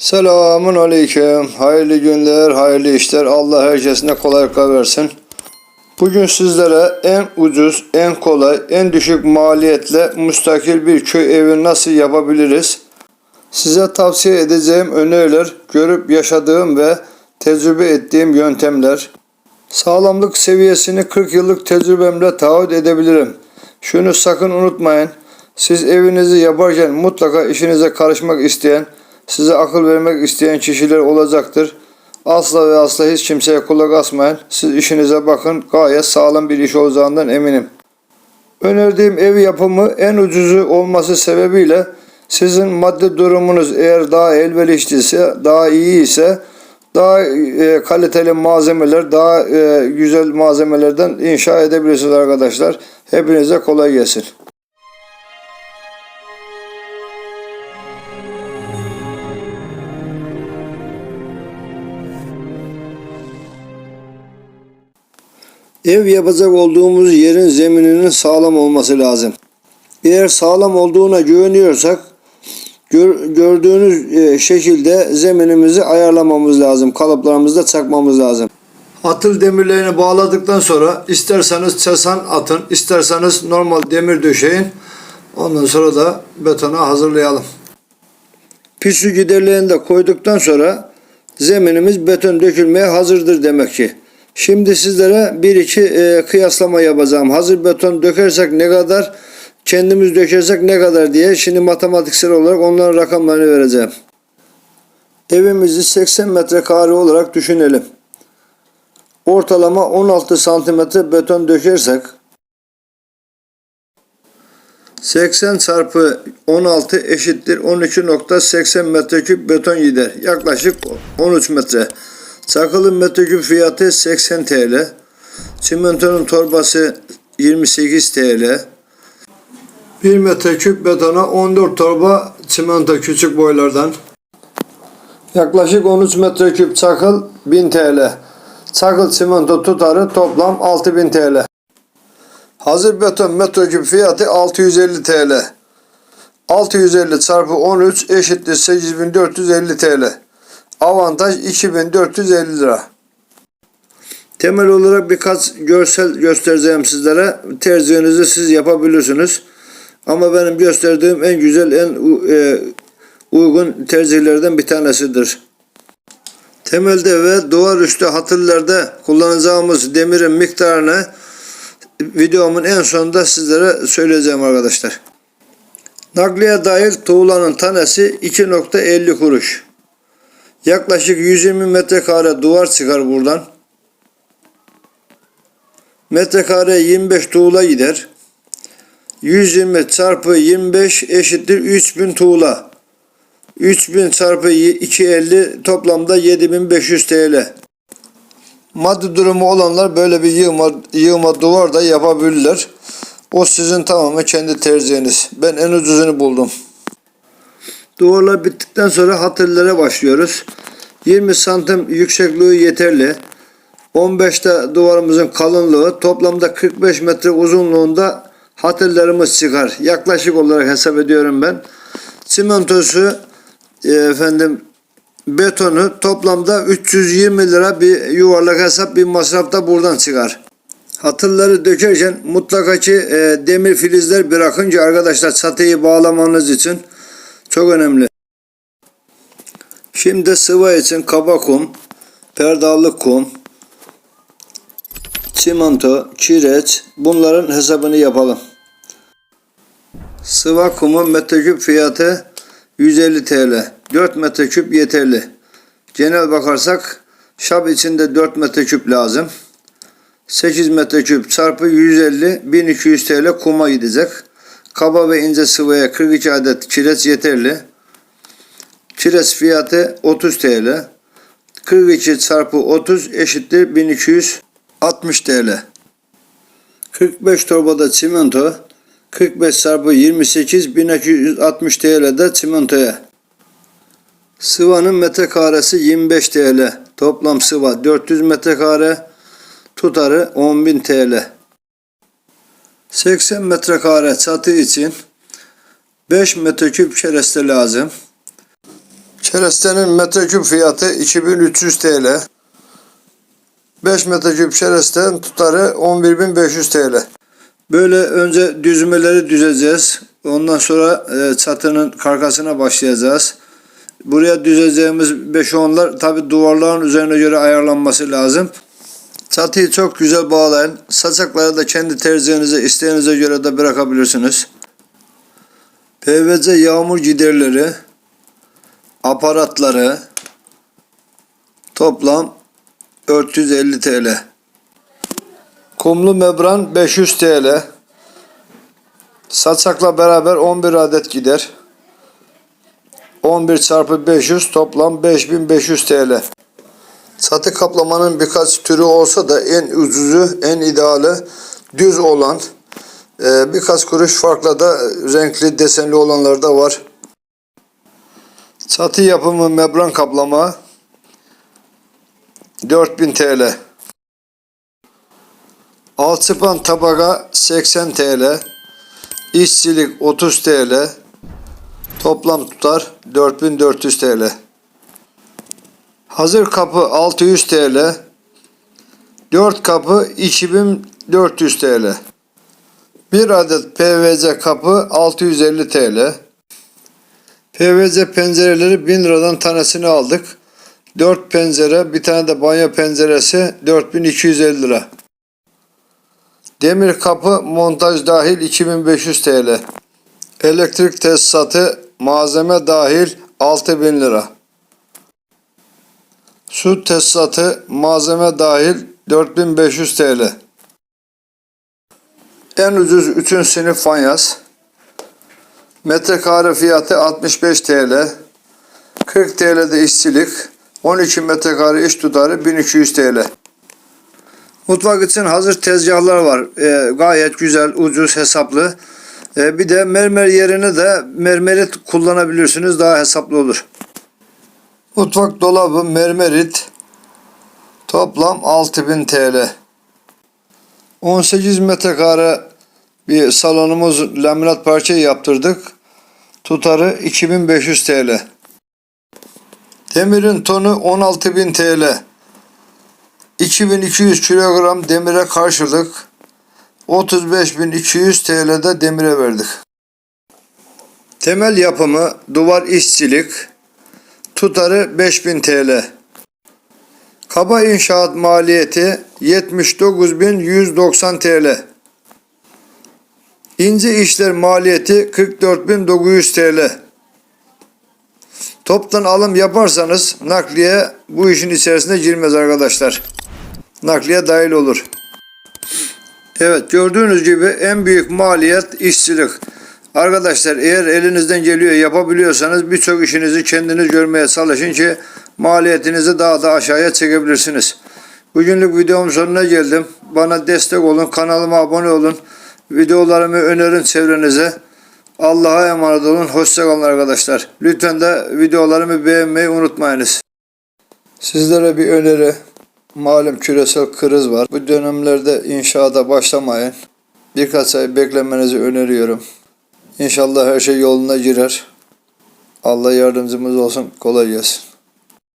Selamun aleyküm. Hayırlı günler, hayırlı işler. Allah herkesine kolaylıklar versin. Bugün sizlere en ucuz, en kolay, en düşük maliyetle müstakil bir köy evi nasıl yapabiliriz? Size tavsiye edeceğim öneriler, görüp yaşadığım ve tecrübe ettiğim yöntemler. Sağlamlık seviyesini 40 yıllık tecrübemle taahhüt edebilirim. Şunu sakın unutmayın. Siz evinizi yaparken mutlaka işinize karışmak isteyen, size akıl vermek isteyen kişiler olacaktır. Asla ve asla hiç kimseye kulak asmayın. Siz işinize bakın. Gayet sağlam bir iş olacağından eminim. Önerdiğim ev yapımı en ucuzu olması sebebiyle sizin maddi durumunuz eğer daha elverişliyse, daha iyi ise daha e, kaliteli malzemeler, daha e, güzel malzemelerden inşa edebilirsiniz arkadaşlar. Hepinize kolay gelsin. Ev yapacak olduğumuz yerin zemininin sağlam olması lazım. Eğer sağlam olduğuna güveniyorsak gör- gördüğünüz e, şekilde zeminimizi ayarlamamız lazım. Kalıplarımızı da çakmamız lazım. Atıl demirlerini bağladıktan sonra isterseniz çesan atın, isterseniz normal demir döşeyin. Ondan sonra da betona hazırlayalım. Püsü giderlerini de koyduktan sonra zeminimiz beton dökülmeye hazırdır demek ki. Şimdi sizlere bir iki e, kıyaslama yapacağım. Hazır beton dökersek ne kadar, kendimiz dökersek ne kadar diye şimdi matematiksel olarak onların rakamlarını vereceğim. Evimizi 80 metrekare olarak düşünelim. Ortalama 16 santimetre beton dökersek 80 çarpı 16 eşittir 12.80 metreküp beton gider. Yaklaşık 13 metre. Çakılın metreküp fiyatı 80 TL. Çimentonun torbası 28 TL. 1 metreküp betona 14 torba çimento küçük boylardan. Yaklaşık 13 metreküp çakıl 1000 TL. Çakıl çimento tutarı toplam 6000 TL. Hazır beton metreküp fiyatı 650 TL. 650 çarpı 13 eşittir 8450 TL. Avantaj 2450 lira. Temel olarak birkaç görsel göstereceğim sizlere. Tercihinizi siz yapabilirsiniz. Ama benim gösterdiğim en güzel, en e, uygun tercihlerden bir tanesidir. Temelde ve duvar üstü hatırlarda kullanacağımız demirin miktarını videomun en sonunda sizlere söyleyeceğim arkadaşlar. Nakliye dahil tuğlanın tanesi 2.50 kuruş. Yaklaşık 120 metrekare duvar çıkar buradan. Metrekare 25 tuğla gider. 120 çarpı 25 eşittir 3000 tuğla. 3000 çarpı 250 toplamda 7500 TL. Maddi durumu olanlar böyle bir yığma, yığma duvar da yapabilirler. O sizin tamamen kendi tercihiniz. Ben en ucuzunu buldum. Duvarlar bittikten sonra hatırlara başlıyoruz. 20 santim yüksekliği yeterli. 15'te duvarımızın kalınlığı toplamda 45 metre uzunluğunda hatırlarımız çıkar. Yaklaşık olarak hesap ediyorum ben. Çimentosu e, efendim betonu toplamda 320 lira bir yuvarlak hesap bir masraf da buradan çıkar. Hatırları dökerken mutlaka ki e, demir filizler bırakınca arkadaşlar çatıyı bağlamanız için çok önemli. Şimdi sıva için kaba kum, perdalık kum, çimento, kireç bunların hesabını yapalım. Sıva kumu metreküp fiyatı 150 TL. 4 metreküp yeterli. Genel bakarsak şap içinde 4 metreküp lazım. 8 metreküp çarpı 150 1200 TL kuma gidecek. Kaba ve ince sıvıya 42 adet kireç yeterli. Kireç fiyatı 30 TL. 42 çarpı 30 eşittir 1260 TL. 45 torbada çimento 45 çarpı 28 1260 TL de çimentoya. Sıvanın metrekaresi 25 TL. Toplam sıva 400 metrekare. Tutarı 10.000 TL. 80 metrekare çatı için 5 metreküp kereste lazım. Çerestenin metreküp fiyatı 2300 TL. 5 metreküp çeresten tutarı 11500 TL. Böyle önce düzmeleri düzeceğiz. Ondan sonra e, çatının karkasına başlayacağız. Buraya düzeceğimiz 5-10'lar tabi duvarların üzerine göre ayarlanması lazım. Çatıyı çok güzel bağlayın. Saçakları da kendi tercihinize, isteğinize göre de bırakabilirsiniz. PVC yağmur giderleri, aparatları toplam 450 TL. Kumlu membran 500 TL. Saçakla beraber 11 adet gider. 11 çarpı 500 toplam 5500 TL. Çatı kaplamanın birkaç türü olsa da en ucuzu, en ideali düz olan. Ee, birkaç kuruş farkla da renkli, desenli olanlar da var. Çatı yapımı membran kaplama 4000 TL. Alçıpan tabaka 80 TL. İşçilik 30 TL. Toplam tutar 4400 TL. Hazır kapı 600 TL. 4 kapı 2400 TL. Bir adet PVC kapı 650 TL. PVC pencereleri 1000 liradan tanesini aldık. 4 pencere, bir tane de banyo penceresi 4250 lira. Demir kapı montaj dahil 2500 TL. Elektrik tesisatı malzeme dahil 6000 lira. Su tesisatı malzeme dahil 4500 TL. En ucuz 3. sınıf fanyas. Metrekare fiyatı 65 TL. 40 TL'de işçilik. 12 metrekare iş tutarı 1200 TL. Mutfak için hazır tezgahlar var. Ee, gayet güzel, ucuz, hesaplı. Ee, bir de mermer yerine de mermerit kullanabilirsiniz. Daha hesaplı olur. Mutfak dolabı mermerit toplam 6000 TL. 18 metrekare bir salonumuz laminat parça yaptırdık. Tutarı 2500 TL. Demirin tonu 16.000 TL. 2200 kilogram demire karşılık 35.200 TL'de demire verdik. Temel yapımı duvar işçilik tutarı 5000 TL. Kaba inşaat maliyeti 79.190 TL. İnce işler maliyeti 44.900 TL. Toptan alım yaparsanız nakliye bu işin içerisine girmez arkadaşlar. Nakliye dahil olur. Evet gördüğünüz gibi en büyük maliyet işçilik. Arkadaşlar eğer elinizden geliyor yapabiliyorsanız birçok işinizi kendiniz görmeye çalışın ki maliyetinizi daha da aşağıya çekebilirsiniz. Bugünlük videomun sonuna geldim. Bana destek olun, kanalıma abone olun. Videolarımı önerin çevrenize. Allah'a emanet olun. Hoşçakalın arkadaşlar. Lütfen de videolarımı beğenmeyi unutmayınız. Sizlere bir öneri. Malum küresel kriz var. Bu dönemlerde inşaata başlamayın. Birkaç ay beklemenizi öneriyorum. İnşallah her şey yoluna girer. Allah yardımcımız olsun. Kolay gelsin.